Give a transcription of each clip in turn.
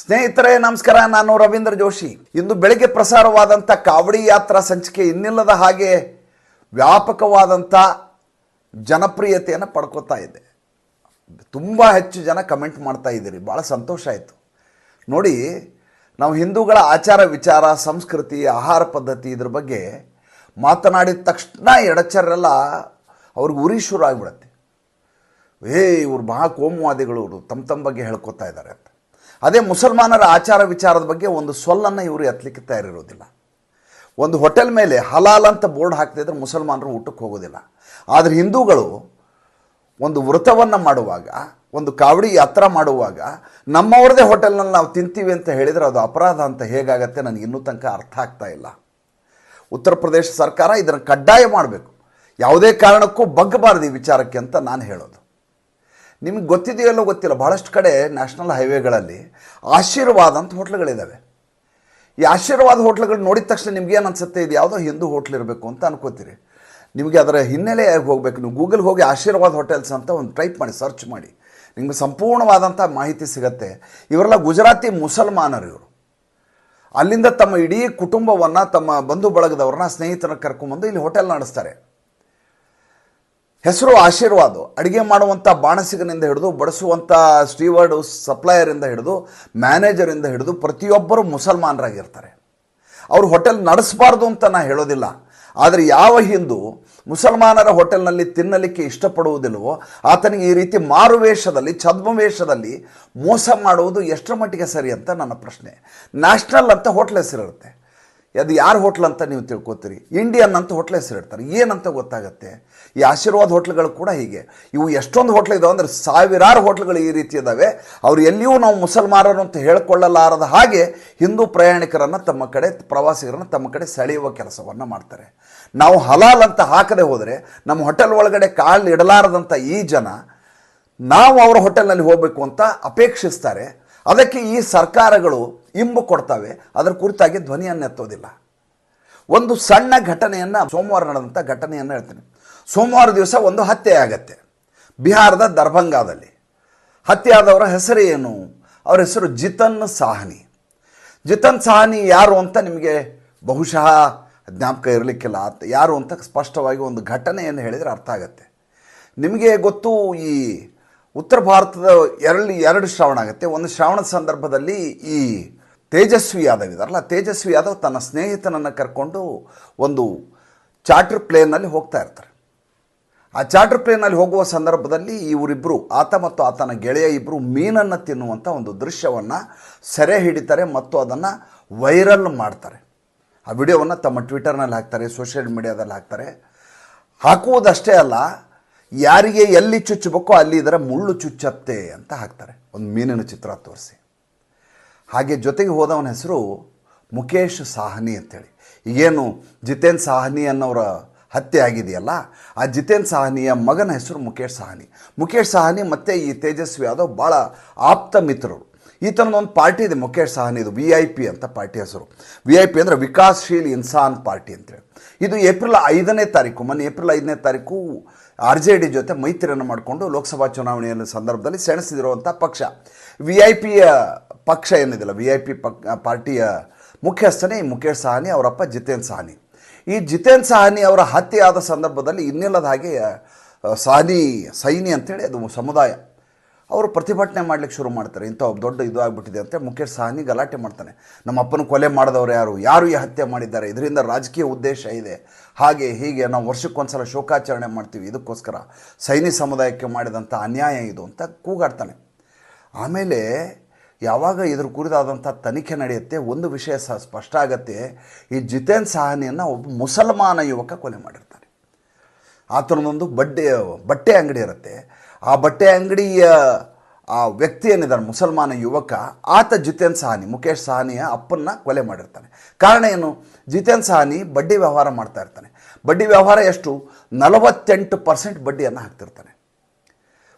ಸ್ನೇಹಿತರೆ, ನಮಸ್ಕಾರ. ನಾನು ರವೀಂದ್ರ ಜೋಶಿ. ಇಂದು ಬೆಳಗ್ಗೆ ಪ್ರಸಾರವಾದಂಥ ಕಾವಡಿ ಯಾತ್ರಾ ಸಂಚಿಕೆ ಇನ್ನಿಲ್ಲದ ಹಾಗೆ ವ್ಯಾಪಕವಾದಂಥ ಜನಪ್ರಿಯತೆಯನ್ನು ಪಡ್ಕೋತಾ ಇದೆ. ತುಂಬ ಹೆಚ್ಚು ಜನ ಕಮೆಂಟ್ ಮಾಡ್ತಾ ಇದ್ದೀರಿ. ಭಾಳ ಸಂತೋಷ ಆಯಿತು. ನೋಡಿ, ನಾವು ಹಿಂದೂಗಳ ಆಚಾರ ವಿಚಾರ, ಸಂಸ್ಕೃತಿ, ಆಹಾರ ಪದ್ಧತಿ ಇದ್ರ ಬಗ್ಗೆ ಮಾತನಾಡಿದ ತಕ್ಷಣ ಎಡಚರೆಲ್ಲ ಅವ್ರಿಗೆ ಉರಿ ಶುರು ಆಗಿಬಿಡತ್ತೆ. ಏ ಇವ್ರು ಮಹಾ ಕೋಮುವಾದಿಗಳು ತಮ್ಮ ತಮ್ಮ ಬಗ್ಗೆ ಹೇಳ್ಕೊತಾ ಇದ್ದಾರೆ ಅಂತ. ಅದೇ ಮುಸಲ್ಮಾನರ ಆಚಾರ ವಿಚಾರದ ಬಗ್ಗೆ ಒಂದು ಸೊಲ್ಲನ್ನು ಇವರು ಎತ್ತಲಿಕ್ಕೆ ತಯಾರಿರೋದಿಲ್ಲ. ಒಂದು ಹೋಟೆಲ್ ಮೇಲೆ ಹಲಾಲ್ ಅಂತ ಬೋರ್ಡ್ ಹಾಕ್ತಿದ್ರೆ ಮುಸಲ್ಮಾನರು ಊಟಕ್ಕೆ ಹೋಗೋದಿಲ್ಲ. ಆದರೆ ಹಿಂದೂಗಳು ಒಂದು ವ್ರತವನ್ನು ಮಾಡುವಾಗ, ಒಂದು ಕಾವಡಿ ಯಾತ್ರ ಮಾಡುವಾಗ, ನಮ್ಮವ್ರದೇ ಹೋಟೆಲ್ನಲ್ಲಿ ನಾವು ತಿಂತೀವಿ ಅಂತ ಹೇಳಿದರೆ ಅದು ಅಪರಾಧ ಅಂತ ಹೇಗಾಗತ್ತೆ ನನಗೆ ಇನ್ನೂ ತನಕ ಅರ್ಥ ಆಗ್ತಾ ಇಲ್ಲ. ಉತ್ತರ ಪ್ರದೇಶ ಸರ್ಕಾರ ಇದನ್ನು ಕಡ್ಡಾಯ ಮಾಡಬೇಕು. ಯಾವುದೇ ಕಾರಣಕ್ಕೂ ಬಗ್ಗಬಾರದು ಈ ವಿಚಾರಕ್ಕೆ ಅಂತ ನಾನು ಹೇಳೋದು. ನಿಮಗೆ ಗೊತ್ತಿದೆಯಲ್ಲೋ ಗೊತ್ತಿಲ್ಲ. ಭಾಳಷ್ಟು ಕಡೆ ನ್ಯಾಷನಲ್ ಹೈವೇಗಳಲ್ಲಿ ಆಶೀರ್ವಾದ ಅಂತ ಹೋಟ್ಲುಗಳಿದ್ದಾವೆ ಈ ಆಶೀರ್ವಾದ ಹೋಟ್ಲುಗಳು ನೋಡಿದ ತಕ್ಷಣ ನಿಮ್ಗೆ ಏನು ಅನ್ಸುತ್ತೆ? ಇದು ಯಾವುದೋ ಹಿಂದೂ ಹೋಟ್ಲ್ ಇರಬೇಕು ಅಂತ ಅನ್ಕೋತೀರಿ. ನಿಮಗೆ ಅದರ ಹಿನ್ನೆಲೆ ಹೋಗಬೇಕು. ನೀವು ಗೂಗಲ್ ಹೋಗಿ ಆಶೀರ್ವಾದ ಹೋಟೆಲ್ಸ್ ಅಂತ ಒಂದು ಟೈಪ್ ಮಾಡಿ, ಸರ್ಚ್ ಮಾಡಿ. ನಿಮಗೆ ಸಂಪೂರ್ಣವಾದಂಥ ಮಾಹಿತಿ ಸಿಗತ್ತೆ. ಇವರೆಲ್ಲ ಗುಜರಾತಿ ಮುಸಲ್ಮಾನರು ಇವರು. ಅಲ್ಲಿಂದ ತಮ್ಮ ಇಡೀ ಕುಟುಂಬವನ್ನು, ತಮ್ಮ ಬಂಧು ಬಳಗದವ್ರನ್ನ, ಸ್ನೇಹಿತರನ್ನ ಕರ್ಕೊಂಬಂದು ಇಲ್ಲಿ ಹೋಟೆಲ್ ನಡೆಸ್ತಾರೆ. ಹೆಸರು ಆಶೀರ್ವಾದ, ಅಡುಗೆ ಮಾಡುವಂಥ ಬಾಣಸಿಗನಿಂದ ಹಿಡಿದು ಬಡಿಸುವಂಥ ಸ್ಟೀವರ್ಡು ಸಪ್ಲೈಯರಿಂದ ಹಿಡಿದು, ಮ್ಯಾನೇಜರಿಂದ ಹಿಡಿದು ಪ್ರತಿಯೊಬ್ಬರು ಮುಸಲ್ಮಾನರಾಗಿರ್ತಾರೆ. ಅವರು ಹೋಟೆಲ್ ನಡೆಸಬಾರ್ದು ಅಂತ ನಾನು ಹೇಳೋದಿಲ್ಲ. ಆದರೆ ಯಾವ ಹಿಂದೂ ಮುಸಲ್ಮಾನರ ಹೋಟೆಲ್ನಲ್ಲಿ ತಿನ್ನಲಿಕ್ಕೆ ಇಷ್ಟಪಡುವುದಿಲ್ಲವೋ, ಆತನಿಗೆ ಈ ರೀತಿ ಮಾರುವೇಷದಲ್ಲಿ, ಛದ್ಮವೇಷದಲ್ಲಿ ಮೋಸ ಮಾಡುವುದು ಎಷ್ಟರ ಮಟ್ಟಿಗೆ ಸರಿ ಅಂತ ನನ್ನ ಪ್ರಶ್ನೆ. ನ್ಯಾಷನಲ್ ಅಂತ ಹೋಟ್ಲ್ ಹೆಸರಿರುತ್ತೆ. ಅದು ಯಾರು ಹೋಟ್ಲ್ ಅಂತ ನೀವು ತಿಳ್ಕೊತೀರಿ? ಇಂಡಿಯನ್ ಅಂತ ಹೋಟ್ಲ್ ಹೆಸರಿಡ್ತಾರೆ ಏನಂತ ಗೊತ್ತಾಗುತ್ತೆ? ಈ ಆಶೀರ್ವಾದ ಹೋಟ್ಲ್ಗಳು ಕೂಡ ಹೀಗೆ. ಇವು ಎಷ್ಟೊಂದು ಹೋಟ್ಲ್ ಇದಾವೆ ಅಂದರೆ ಸಾವಿರಾರು ಹೋಟ್ಲ್ಗಳು ಈ ರೀತಿ ಇದ್ದಾವೆ ಅವ್ರು ಎಲ್ಲಿಯೂ ನಾವು ಮುಸಲ್ಮಾನರು ಅಂತ ಹೇಳ್ಕೊಳ್ಳಲಾರದ ಹಾಗೆ ಹಿಂದೂ ಪ್ರಯಾಣಿಕರನ್ನು ತಮ್ಮ ಕಡೆ, ಪ್ರವಾಸಿಗರನ್ನು ತಮ್ಮ ಕಡೆ ಸೆಳೆಯುವ ಕೆಲಸವನ್ನು ಮಾಡ್ತಾರೆ. ನಾವು ಹಲಾಲ್ ಅಂತ ಹಾಕದೆ ಹೋದರೆ ನಮ್ಮ ಹೋಟೆಲ್ ಒಳಗಡೆ ಕಾಲು ಇಡಲಾರದಂಥ ಈ ಜನ ನಾವು ಅವರ ಹೋಟೆಲ್ನಲ್ಲಿ ಹೋಗಬೇಕು ಅಂತ ಅಪೇಕ್ಷಿಸ್ತಾರೆ. ಅದಕ್ಕೆ ಈ ಸರ್ಕಾರಗಳು ಇಂಬು ಕೊಡ್ತವೆ. ಅದರ ಕುರಿತಾಗಿ ಧ್ವನಿಯನ್ನು ಎತ್ತೋದಿಲ್ಲ. ಒಂದು ಸಣ್ಣ ಘಟನೆಯನ್ನು ಸೋಮವಾರ ನಡೆದಂಥ ಘಟನೆಯನ್ನು ಹೇಳ್ತೀನಿ. ಸೋಮವಾರ ದಿವಸ ಒಂದು ಹತ್ಯೆ ಆಗತ್ತೆ. ಬಿಹಾರದ ದರ್ಭಂಗಾದಲ್ಲಿ. ಹತ್ಯೆಯಾದವರ ಹೆಸರು ಏನು? ಅವರ ಹೆಸರು ಜಿತನ್ ಸಾಹನಿ. ಜಿತನ್ ಸಾಹನಿ ಯಾರು ಅಂತ ನಿಮಗೆ ಬಹುಶಃ ಜ್ಞಾಪಕ ಇರಲಿಕ್ಕಿಲ್ಲ. ಯಾರು ಅಂತ ಸ್ಪಷ್ಟವಾಗಿ ಒಂದು ಘಟನೆಯನ್ನು ಹೇಳಿದರೆ ಅರ್ಥ ಆಗತ್ತೆ. ನಿಮಗೆ ಗೊತ್ತು ಈ ಉತ್ತರ ಭಾರತದ ಎರಡು ಎರಡು ಶ್ರಾವಣ ಆಗುತ್ತೆ. ಒಂದು ಶ್ರಾವಣದ ಸಂದರ್ಭದಲ್ಲಿ ಈ ತೇಜಸ್ವಿ ಯಾದವ್ ಇದಾರಲ್ಲ, ತೇಜಸ್ವಿ ಯಾದವ್ ತನ್ನ ಸ್ನೇಹಿತನನ್ನು ಕರ್ಕೊಂಡು ಒಂದು ಚಾರ್ಟರ್ ಪ್ಲೇನಲ್ಲಿ ಹೋಗ್ತಾ ಇರ್ತಾರೆ. ಆ ಚಾರ್ಟರ್ ಪ್ಲೇನಲ್ಲಿ ಹೋಗುವ ಸಂದರ್ಭದಲ್ಲಿ ಇವರಿಬ್ಬರು ಆತ ಮತ್ತು ಆತನ ಗೆಳೆಯ ಇಬ್ಬರು ಮೀನನ್ನು ತಿನ್ನುವಂಥ ಒಂದು ದೃಶ್ಯವನ್ನು ಸೆರೆ ಹಿಡಿತಾರೆ ಮತ್ತು ಅದನ್ನು ವೈರಲ್ ಮಾಡ್ತಾರೆ. ಆ ವಿಡಿಯೋವನ್ನು ತಮ್ಮ ಟ್ವಿಟರ್ನಲ್ಲಿ ಹಾಕ್ತಾರೆ, ಸೋಷಿಯಲ್ ಮೀಡಿಯಾದಲ್ಲಿ ಹಾಕ್ತಾರೆ. ಹಾಕುವುದಷ್ಟೇ ಅಲ್ಲ ಯಾರಿಗೆ ಎಲ್ಲಿ ಚುಚ್ಚಬೇಕೋ ಅಲ್ಲಿ ಇದರ ಮುಳ್ಳು ಚುಚ್ಚತ್ತೆ ಅಂತ ಹಾಕ್ತಾರೆ. ಒಂದು ಮೀನಿನ ಚಿತ್ರ ತೋರಿಸಿ. ಹಾಗೆ ಜೊತೆಗೆ ಹೋದವನ ಹೆಸರು ಮುಖೇಶ್ ಸಾಹನಿ ಅಂತೇಳಿ. ಈಗೇನು ಜಿತೇನ್ ಸಾಹನಿ ಅನ್ನೋರ ಹತ್ಯೆ ಆಗಿದೆಯಲ್ಲ, ಆ ಜಿತೇನ್ ಸಾಹನಿಯ ಮಗನ ಹೆಸರು ಮುಖೇಶ್ ಸಾಹನಿ. ಮುಖೇಶ್ ಸಾಹನಿ ಮತ್ತು ಈ ತೇಜಸ್ವಿ ಯಾದವ್ ಭಾಳ ಆಪ್ತ ಮಿತ್ರರು. ಈತನದೊಂದು ಪಾರ್ಟಿ ಇದೆ ಮುಖೇಶ್ ಸಹನಿದು ವಿ ಐ ಪಿ ಅಂತ ಪಾರ್ಟಿ ಹೆಸರು. ವಿ ಐ ಪಿ ಅಂದರೆ ವಿಕಾಸ್ಶೀಲ್ ಇನ್ಸಾನ್ ಪಾರ್ಟಿ ಅಂತೇಳಿ ಇದು ಏಪ್ರಿಲ್ ಐದನೇ ತಾರೀಕು, ಮೊನ್ನೆ ಏಪ್ರಿಲ್ ಐದನೇ ತಾರೀಕು ಆರ್ ಜೆ ಡಿ ಜೊತೆ ಮೈತ್ರಿಯನ್ನು ಮಾಡಿಕೊಂಡು ಲೋಕಸಭಾ ಚುನಾವಣೆಯ ಸಂದರ್ಭದಲ್ಲಿ ಸೆಣಸಿದಿರುವಂಥ ಪಕ್ಷ. ವಿ ಐ ಪಿಯ ಪಕ್ಷ ಏನಿದಿಲ್ಲ ವಿ ಐ ಪಿ ಪಕ್ ಪಾರ್ಟಿಯ ಮುಖ್ಯಸ್ಥನೇ ಈ ಮುಖೇಶ್ ಸಹಾನಿ, ಅವರಪ್ಪ ಜಿತೇನ್ ಸಹಾನಿ. ಈ ಜಿತೇನ್ ಸಹಾನಿ ಅವರ ಹತ್ಯೆ ಆದ ಸಂದರ್ಭದಲ್ಲಿ ಇನ್ನಿಲ್ಲದ ಹಾಗೆ ಸಾಹನಿ, ಸೈನಿ ಅಂತೇಳಿ ಅದು ಸಮುದಾಯ ಅವರು ಪ್ರತಿಭಟನೆ ಮಾಡ್ಲಿಕ್ಕೆ ಶುರು ಮಾಡ್ತಾರೆ. ಇಂಥ ದೊಡ್ಡ ಇದು ಆಗಿಬಿಟ್ಟಿದೆ ಅಂತ ಮುಖೇಶ್ ಸಾಹನಿ ಗಲಾಟೆ ಮಾಡ್ತಾನೆ. ನಮ್ಮ ಅಪ್ಪನ ಕೊಲೆ ಮಾಡಿದವರು ಯಾರು? ಯಾರು ಈ ಹತ್ಯೆ ಮಾಡಿದ್ದಾರೆ? ಇದರಿಂದ ರಾಜಕೀಯ ಉದ್ದೇಶ ಇದೆ. ಹಾಗೆ ಹೀಗೆ ನಾವು ವರ್ಷಕ್ಕೊಂದ್ಸಲ ಶೋಕಾಚರಣೆ ಮಾಡ್ತೀವಿ. ಇದಕ್ಕೋಸ್ಕರ ಸೈನಿ ಸಮುದಾಯಕ್ಕೆ ಮಾಡಿದಂಥ ಅನ್ಯಾಯ ಇದು ಅಂತ ಕೂಗಾಡ್ತಾನೆ. ಆಮೇಲೆ ಯಾವಾಗ ಇದ್ರ ಕುರಿತಾದಂಥ ತನಿಖೆ ನಡೆಯುತ್ತೆ? ಒಂದು ವಿಷಯ ಸಹ ಸ್ಪಷ್ಟ ಆಗತ್ತೆ. ಈ ಜಿತೇನ್ ಸಾಹನಿಯನ್ನು ಒಬ್ಬ ಮುಸಲ್ಮಾನ ಯುವಕ ಕೊಲೆ ಮಾಡಿರ್ತಾನೆ. ಆತನದೊಂದು ಬಡ್ಡೆ, ಬಟ್ಟೆ ಅಂಗಡಿ ಇರುತ್ತೆ. ಆ ಬಟ್ಟೆ ಅಂಗಡಿಯ, ಆ ವ್ಯಕ್ತಿ ಏನಿದ್ದಾನೆ, ಮುಸಲ್ಮಾನ ಯುವಕ, ಆತ ಜಿತೇನ್ ಸಹಾನಿ ಮುಖೇಶ್ ಸಹಾನಿಯ ಅಪ್ಪನ್ನ ಕೊಲೆ ಮಾಡಿರ್ತಾನೆ. ಕಾರಣ ಏನು? ಜಿತೇನ್ ಸಹಾನಿ ಬಡ್ಡಿ ವ್ಯವಹಾರ ಮಾಡ್ತಾ ಇರ್ತಾನೆ. ಬಡ್ಡಿ ವ್ಯವಹಾರ ಎಷ್ಟು? ನಲವತ್ತೆಂಟು ಪರ್ಸೆಂಟ್ ಬಡ್ಡಿಯನ್ನು ಹಾಕ್ತಿರ್ತಾನೆ.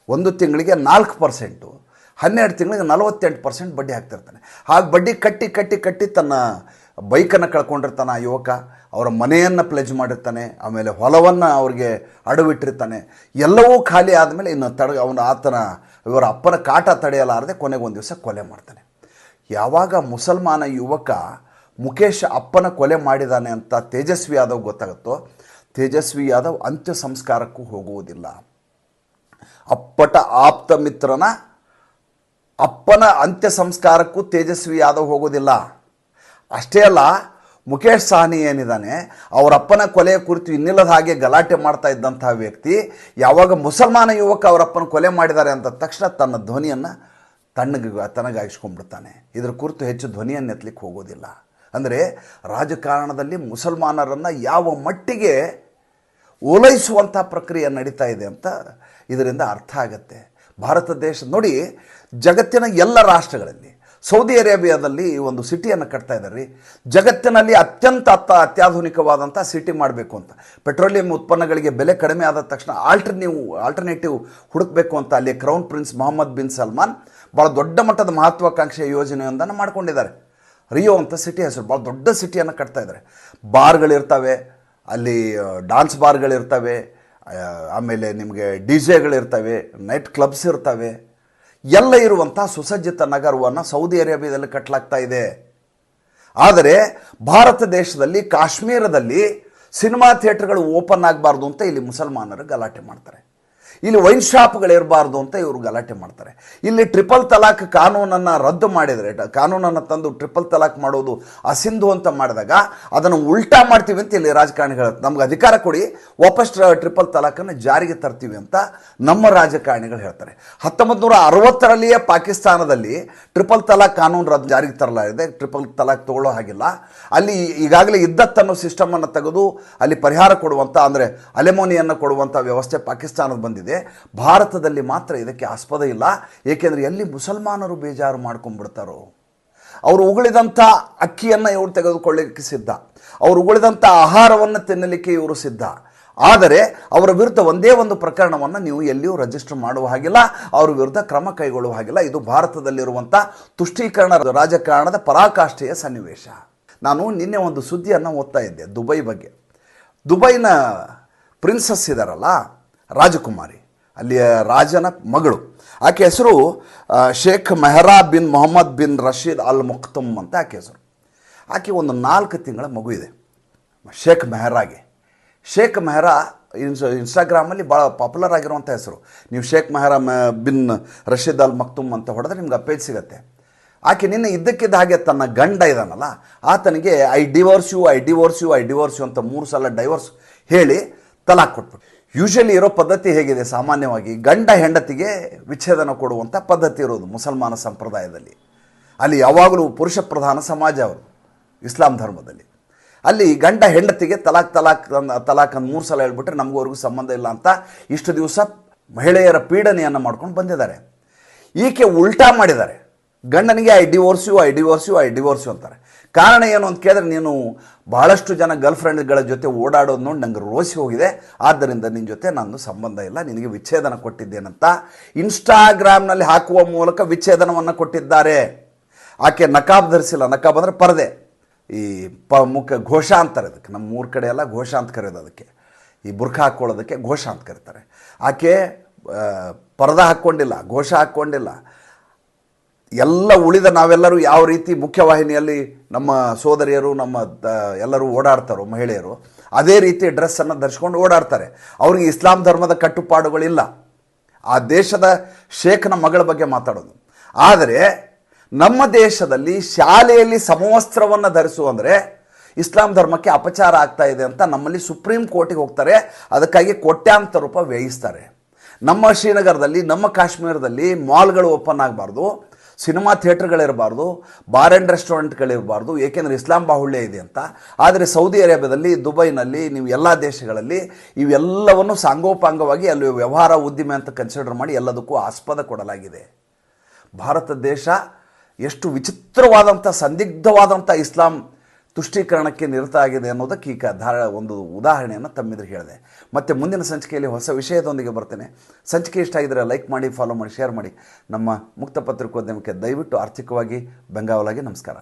ಒಂದು ತಿಂಗಳಿಗೆ ನಾಲ್ಕು ಪರ್ಸೆಂಟು, ಹನ್ನೆರಡು ತಿಂಗಳಿಗೆ ನಲವತ್ತೆಂಟು ಪರ್ಸೆಂಟ್ ಬಡ್ಡಿ ಹಾಕ್ತಿರ್ತಾನೆ. ಹಾಗೆ ಬಡ್ಡಿ ಕಟ್ಟಿ ಕಟ್ಟಿ ಕಟ್ಟಿ ತನ್ನ ಬೈಕನ್ನು ಕಳ್ಕೊಂಡಿರ್ತಾನೆ ಆ ಯುವಕ. ಅವರ ಮನೆಯನ್ನು ಪ್ಲೆಜ್ ಮಾಡಿರ್ತಾನೆ, ಆಮೇಲೆ ಹೊಲವನ್ನು ಅವ್ರಿಗೆ ಅಡವಿಟ್ಟಿರ್ತಾನೆ, ಎಲ್ಲವೂ ಖಾಲಿ ಆದಮೇಲೆ ಇನ್ನು ತಡ, ಅವನ ಆತನ, ಇವರ ಅಪ್ಪನ ಕಾಟ ತಡೆಯಲಾರದೆ ಕೊನೆಗೆ ಒಂದು ದಿವಸ ಕೊಲೆ ಮಾಡ್ತಾನೆ. ಯಾವಾಗ ಮುಸಲ್ಮಾನ ಯುವಕ ಮುಖೇಶ್ ಅಪ್ಪನ ಕೊಲೆ ಮಾಡಿದಾನೆ ಅಂತ ತೇಜಸ್ವಿ ಯಾದವ್ ಗೊತ್ತಾಗುತ್ತೋ, ತೇಜಸ್ವಿ ಯಾದವ್ ಅಂತ್ಯ ಸಂಸ್ಕಾರಕ್ಕೂ ಹೋಗುವುದಿಲ್ಲ. ಅಪ್ಪಟ ಆಪ್ತ ಮಿತ್ರನ ಅಪ್ಪನ ಅಂತ್ಯ ಸಂಸ್ಕಾರಕ್ಕೂ ತೇಜಸ್ವಿ ಯಾದವ್ ಹೋಗೋದಿಲ್ಲ ಅಷ್ಟೇ ಅಲ್ಲ ಮುಖೇಶ್ ಸಾಹ್ನಿ ಏನಿದ್ದಾನೆ ಅವರಪ್ಪನ ಕೊಲೆಯ ಕುರಿತು ಇನ್ನಿಲ್ಲದ ಹಾಗೆ ಗಲಾಟೆ ಮಾಡ್ತಾ ಇದ್ದಂತಹ ವ್ಯಕ್ತಿ, ಯಾವಾಗ ಮುಸಲ್ಮಾನ ಯುವಕ ಅವರಪ್ಪನ ಕೊಲೆ ಮಾಡಿದ್ದಾರೆ ಅಂತ ತಕ್ಷಣ ತನ್ನ ಧ್ವನಿಯನ್ನು ತಣ್ಣಗೆ ತನಗಾಗಿಸ್ಕೊಂಡ್ಬಿಡ್ತಾನೆ ಇದ್ರ ಕುರಿತು ಹೆಚ್ಚು ಧ್ವನಿಯನ್ನು ಎತ್ತಲಿಕ್ಕೆ ಹೋಗೋದಿಲ್ಲ. ಅಂದರೆ ರಾಜಕಾರಣದಲ್ಲಿ ಮುಸಲ್ಮಾನರನ್ನು ಯಾವ ಮಟ್ಟಿಗೆ ಓಲೈಸುವಂಥ ಪ್ರಕ್ರಿಯೆ ನಡೀತಾ ಇದೆ ಅಂತ ಇದರಿಂದ ಅರ್ಥ ಆಗತ್ತೆ. ಭಾರತ ದೇಶ ನೋಡಿ, ಜಗತ್ತಿನ ಎಲ್ಲ ರಾಷ್ಟ್ರಗಳಲ್ಲಿ ಸೌದಿ ಅರೇಬಿಯಾದಲ್ಲಿ ಒಂದು ಸಿಟಿಯನ್ನು ಕಟ್ತಾ ಇದ್ದಾರೆ. ಜಗತ್ತಿನಲ್ಲಿ ಅತ್ಯಂತ ಅತ್ತ ಅತ್ಯಾಧುನಿಕವಾದಂಥ ಸಿಟಿ ಮಾಡಬೇಕು ಅಂತ. ಪೆಟ್ರೋಲಿಯಂ ಉತ್ಪನ್ನಗಳಿಗೆ ಬೆಲೆ ಕಡಿಮೆ ಆದ ತಕ್ಷಣ ಆಲ್ಟರ್ನೇವ್ ಆಲ್ಟರ್ನೇಟಿವ್ ಹುಡುಕಬೇಕು ಅಂತ ಅಲ್ಲಿ crown prince Mohammed bin Salman ಭಾಳ ದೊಡ್ಡ ಮಟ್ಟದ ಮಹತ್ವಾಕಾಂಕ್ಷೆಯ ಯೋಜನೆಯೊಂದನ್ನು ಮಾಡ್ಕೊಂಡಿದ್ದಾರೆ. ರಿಯೋ ಅಂತ ಸಿಟಿ ಹೆಸರು ಭಾಳ ದೊಡ್ಡ ಸಿಟಿಯನ್ನು ಕಟ್ತಾ ಇದ್ದಾರೆ. ಬಾರ್ಗಳಿರ್ತವೆ ಅಲ್ಲಿ ಡಾನ್ಸ್ ಬಾರ್ಗಳಿರ್ತವೆ ಆಮೇಲೆ ನಿಮಗೆ ಡಿ ಜೆಗಳಿರ್ತವೆ ನೈಟ್ ಕ್ಲಬ್ಸ್ ಇರ್ತವೆ. ಎಲ್ಲ ಇರುವಂಥ ಸುಸಜ್ಜಿತ ನಗರವನ್ನು ಸೌದಿ ಅರೇಬಿಯಾದಲ್ಲಿ ಕಟ್ಟಲಾಗ್ತಾ ಇದೆ. ಆದರೆ ಭಾರತ ದೇಶದಲ್ಲಿ ಕಾಶ್ಮೀರದಲ್ಲಿ ಸಿನಿಮಾ ಥಿಯೇಟರ್ಗಳು ಓಪನ್ ಆಗಬಾರ್ದು ಅಂತ ಇಲ್ಲಿ ಮುಸಲ್ಮಾನರು ಗಲಾಟೆ ಮಾಡ್ತಾರೆ. ಇಲ್ಲಿ ವೈನ್ ಶಾಪ್ಗಳಿರಬಾರ್ದು ಅಂತ ಇವರು ಗಲಾಟೆ ಮಾಡ್ತಾರೆ. ಇಲ್ಲಿ ಟ್ರಿಪಲ್ ತಲಾಖ್ ಕಾನೂನನ್ನು ರದ್ದು ಮಾಡಿದರೆ ಕಾನೂನನ್ನು ತಂದು ಟ್ರಿಪಲ್ ತಲಾಖ್ ಮಾಡೋದು ಅಸಿಂಧು ಅಂತ ಮಾಡಿದಾಗ ಅದನ್ನು ಉಲ್ಟಾ ಮಾಡ್ತೀವಿ ಅಂತ ಇಲ್ಲಿ ರಾಜಕಾರಣಿಗಳು ನಮ್ಗೆ ಅಧಿಕಾರ ಕೊಡಿ, ವಾಪಸ್ ಟ್ರ- ಟ್ರಿಪಲ್ ತಲಾಖನ್ನು ಜಾರಿಗೆ ತರ್ತೀವಿ ಅಂತ ನಮ್ಮ ರಾಜಕಾರಣಿಗಳು ಹೇಳ್ತಾರೆ. ಹತ್ತೊಂಬತ್ತು ನೂರ ಅರವತ್ತರಲ್ಲಿಯೇ ಪಾಕಿಸ್ತಾನದಲ್ಲಿ ಟ್ರಿಪಲ್ ತಲಾಖ್ ಕಾನೂನು ರದ್ದು ಜಾರಿಗೆ ತರಲಾಗಿದೆ. ಟ್ರಿಪಲ್ ತಲಾಖ್ ತಗೊಳ್ಳೋ ಹಾಗಿಲ್ಲ. ಅಲ್ಲಿ ಈಗಾಗಲೇ ಇದ್ದತ್ತನ್ನೋ ಸಿಸ್ಟಮನ್ನು ತೆಗೆದು ಅಲ್ಲಿ ಪರಿಹಾರ ಕೊಡುವಂಥ ಅಂದರೆ ಅಲೆಮೋನಿಯನ್ನು ಕೊಡುವಂಥ ವ್ಯವಸ್ಥೆ ಪಾಕಿಸ್ತಾನದ ಬಂದಿದೆ. ಭಾರತದಲ್ಲಿ ಮಾತ್ರ ಇದಕ್ಕೆ ಆಸ್ಪದ ಇಲ್ಲ. ಏಕೆಂದರೆ ಎಲ್ಲಿ ಮುಸಲ್ಮಾನರು ಬೇಜಾರು ಮಾಡ್ಕೊಂಡ್ಬಿಡ್ತಾರೋ? ಅವರು ಉಗುಳಿದಂಥ ಅಕ್ಕಿಯನ್ನು ಇವರು ತೆಗೆದುಕೊಳ್ಳಲಿಕ್ಕೆ ಸಿದ್ಧ. ಅವರು ಉಗುಳಿದಂಥ ಆಹಾರವನ್ನು ತಿನ್ನಲಿಕ್ಕೆ ಇವರು ಸಿದ್ಧ. ಆದರೆ ಅವರ ವಿರುದ್ಧ ಒಂದೇ ಒಂದು ಪ್ರಕರಣವನ್ನು ನೀವು ಎಲ್ಲಿಯೂ ರಿಜಿಸ್ಟರ್ ಮಾಡುವ ಹಾಗಿಲ್ಲ. ಅವರ ವಿರುದ್ಧ ಕ್ರಮ ಕೈಗೊಳ್ಳುವ ಹಾಗಿಲ್ಲ. ಇದು ಭಾರತದಲ್ಲಿರುವಂಥ ತುಷ್ಟೀಕರಣ ರಾಜಕಾರಣದ ಪರಾಕಾಷ್ಠೆಯ ಸನ್ನಿವೇಶ. ನಾನು ನಿನ್ನೆ ಒಂದು ಸುದ್ದಿಯನ್ನು ಓದ್ತಾ ಇದ್ದೆ ದುಬೈ ಬಗ್ಗೆ. ದುಬೈನ ಪ್ರಿನ್ಸಸ್ ಇದ್ದಾರಲ್ಲ ರಾಜಕುಮಾರಿ. ಅಲ್ಲಿಯ ರಾಜನ ಮಗಳು. ಆಕೆ ಹೆಸರು Sheikh Mahra bin Mohammed bin Rashid Al Maktoum ಅಂತ ಆಕೆ ಹೆಸರು. ಆಕೆ ಒಂದು ನಾಲ್ಕು ತಿಂಗಳ ಮಗು ಇದೆ. ಶೇಖ್ ಮೆಹರಾಗೆ. ಶೇಖ್ ಮೆಹರಾ ಇನ್ಸ್, ಇನ್ಸ್ಟಾಗ್ರಾಮಲ್ಲಿ ಭಾಳ ಪಾಪ್ಯುಲರ್ ಆಗಿರುವಂಥ ಹೆಸರು. ನೀವು ಶೇಖ್ ಮೆಹರಾ ಬಿನ್ ರಶೀದ್ ಅಲ್ ಮಕ್ತುಮ್ ಅಂತ ಹೊಡೆದ್ರೆ ನಿಮ್ಗೆ ಆ ಪೇಜ್ ಸಿಗುತ್ತೆ. ಆಕೆ ನಿನ್ನೆ ಇದ್ದಕ್ಕಿದ್ದ ಹಾಗೆ ತನ್ನ ಗಂಡ ಇದ್ದಾನಲ್ಲ ಆತನಿಗೆ, I divorce you, I divorce you, I divorce you ಅಂತ ಮೂರು ಸಲ ಡೈವೋರ್ಸ್ ಹೇಳಿ ತಲಾಕ್ ಕೊಟ್ಬಿಟ್ಟು ಯೂಶಲಿ ಇರೋ ಪದ್ಧತಿ ಹೇಗಿದೆ? ಸಾಮಾನ್ಯವಾಗಿ ಗಂಡ ಹೆಂಡತಿಗೆ ವಿಚ್ಛೇದನ ಕೊಡುವಂಥ ಪದ್ಧತಿ ಇರೋದು ಮುಸಲ್ಮಾನ ಸಂಪ್ರದಾಯದಲ್ಲಿ. ಅಲ್ಲಿ ಯಾವಾಗಲೂ ಪುರುಷ ಪ್ರಧಾನ ಸಮಾಜ ಅವರು, ಇಸ್ಲಾಂ ಧರ್ಮದಲ್ಲಿ. ಅಲ್ಲಿ ಗಂಡ ಹೆಂಡತಿಗೆ ತಲಾಕ್ ತಲಾಕ್ ತಲಾಖ್ ಅಂತ ಮೂರು ಸಲ ಹೇಳ್ಬಿಟ್ರೆ ನಮಗೂ ಅವ್ರಿಗೂ ಸಂಬಂಧ ಇಲ್ಲ ಅಂತ ಇಷ್ಟು ದಿವಸ ಮಹಿಳೆಯರ ಪೀಡನೆಯನ್ನು ಮಾಡ್ಕೊಂಡು ಬಂದಿದ್ದಾರೆ. ಈಕೆ ಉಲ್ಟಾ ಮಾಡಿದ್ದಾರೆ. ಗಂಡನಿಗೆ, I divorce you, I divorce you, I divorce ಅಂತಾರೆ. ಕಾರಣ ಏನು ಅಂತ ಕೇಳಿದ್ರೆ ನೀನು ಬಹಳಷ್ಟು ಜನ ಗರ್ಲ್ ಫ್ರೆಂಡ್ಗಳ ಜೊತೆ ಓಡಾಡೋದು ನೋಡಿ ನಂಗೆ ರೋಸಿ ಹೋಗಿದೆ. ಆದ್ದರಿಂದ ನಿನ್ನ ಜೊತೆ ನಾನು ಸಂಬಂಧ ಇಲ್ಲ, ನಿನಗೆ ವಿಚ್ಛೇದನ ಕೊಟ್ಟಿದ್ದೇನಂತ ಇನ್ಸ್ಟಾಗ್ರಾಮ್ನಲ್ಲಿ ಹಾಕುವ ಮೂಲಕ ವಿಚ್ಛೇದನವನ್ನು ಕೊಟ್ಟಿದ್ದಾರೆ. ಆಕೆ ನಕಾಬ್ ಧರಿಸಿಲ್ಲ, ನಕಾಬ್ ಅಂದರೆ ಪರದೆ. ಈ ಪ ಮುಖ ಘೋಷ ಅಂತಾರೆ ಅದಕ್ಕೆ ನಮ್ಮ ಊರ ಕಡೆ ಎಲ್ಲ ಘೋಷ ಅಂತ ಕರೆಯೋದು ಅದಕ್ಕೆ. ಈ ಬುರ್ಖ ಹಾಕ್ಕೊಳ್ಳೋದಕ್ಕೆ ಘೋಷ ಅಂತ ಕರೀತಾರೆ. ಆಕೆ ಪರದ ಹಾಕ್ಕೊಂಡಿಲ್ಲ ಘೋಷ ಹಾಕ್ಕೊಂಡಿಲ್ಲ ಎಲ್ಲ ಉಳಿದ ನಾವೆಲ್ಲರೂ ಯಾವ ರೀತಿ ಮುಖ್ಯವಾಹಿನಿಯಲ್ಲಿ ನಮ್ಮ ಸೋದರಿಯರು, ನಮ್ಮ ಎಲ್ಲರೂ ಓಡಾಡ್ತಾರೋ, ಮಹಿಳೆಯರು, ಅದೇ ರೀತಿ ಡ್ರೆಸ್ಸನ್ನು ಧರಿಸ್ಕೊಂಡು ಓಡಾಡ್ತಾರೆ. ಅವ್ರಿಗೆ ಇಸ್ಲಾಂ ಧರ್ಮದ ಕಟ್ಟುಪಾಡುಗಳಿಲ್ಲ. ಆ ದೇಶದ ಶೇಖನ ಮಗಳ ಬಗ್ಗೆ ಮಾತಾಡೋದು. ಆದರೆ ನಮ್ಮ ದೇಶದಲ್ಲಿ ಶಾಲೆಯಲ್ಲಿ ಸಮವಸ್ತ್ರವನ್ನು ಧರಿಸು ಅಂದರೆ ಇಸ್ಲಾಂ ಧರ್ಮಕ್ಕೆ ಅಪಚಾರ ಆಗ್ತಾ ಇದೆ ಅಂತ ನಮ್ಮಲ್ಲಿ ಸುಪ್ರೀಂ ಕೋರ್ಟಿಗೆ ಹೋಗ್ತಾರೆ. ಅದಕ್ಕಾಗಿ ಕೋಟ್ಯಾಂತರ ರೂಪ ವ್ಯಯಿಸ್ತಾರೆ. ನಮ್ಮ ಶ್ರೀನಗರದಲ್ಲಿ, ನಮ್ಮ ಕಾಶ್ಮೀರದಲ್ಲಿ ಮಾಲ್ಗಳು ಓಪನ್ ಆಗಬಾರ್ದು. ಸಿನಿಮಾ ಥಿಯೇಟರ್ಗಳಿರಬಾರ್ದು, ಬಾರ್ ಆ್ಯಂಡ್ ರೆಸ್ಟೋರೆಂಟ್ಗಳಿರಬಾರ್ದು, ಏಕೆಂದರೆ ಇಸ್ಲಾಂ ಬಾಹುಳ್ಯ ಇದೆ ಅಂತ. ಆದರೆ ಸೌದಿ ಅರೇಬಿಯಾದಲ್ಲಿ, ದುಬೈನಲ್ಲಿ, ನೀವು ಎಲ್ಲ ದೇಶಗಳಲ್ಲಿ ಇವೆಲ್ಲವನ್ನು ಸಾಂಗೋಪಾಂಗವಾಗಿ ಅಲ್ಲಿ ವ್ಯವಹಾರ, ಉದ್ದಿಮೆ ಅಂತ ಕನ್ಸಿಡರ್ ಮಾಡಿ ಎಲ್ಲದಕ್ಕೂ ಆಸ್ಪದ ಕೊಡಲಾಗಿದೆ. ಭಾರತ ದೇಶ ಎಷ್ಟು ವಿಚಿತ್ರವಾದಂಥ, ಸಂದಿಗ್ಧವಾದಂಥ ಇಸ್ಲಾಂ ತುಷ್ಟೀಕರಣಕ್ಕೆ ನಿರತ ಆಗಿದೆ ಅನ್ನೋದಕ್ಕೆ ಈಗ ಧಾರ ಒಂದು ಉದಾಹರಣೆಯನ್ನು ತಮ್ಮಿದ್ರೆ ಹೇಳಿದೆ. ಮತ್ತು ಮುಂದಿನ ಸಂಚಿಕೆಯಲ್ಲಿ ಹೊಸ ವಿಷಯದೊಂದಿಗೆ ಬರ್ತೇನೆ. ಸಂಚಿಕೆ ಇಷ್ಟ ಆಗಿದ್ರೆ ಲೈಕ್ ಮಾಡಿ, ಫಾಲೋ ಮಾಡಿ, ಶೇರ್ ಮಾಡಿ. ನಮ್ಮ ಮುಕ್ತ ಪತ್ರಿಕೋದ್ಯಮಕ್ಕೆ ದಯವಿಟ್ಟು ಆರ್ಥಿಕವಾಗಿ ಬೆಂಗಾವಲಾಗಿ ನಮಸ್ಕಾರ.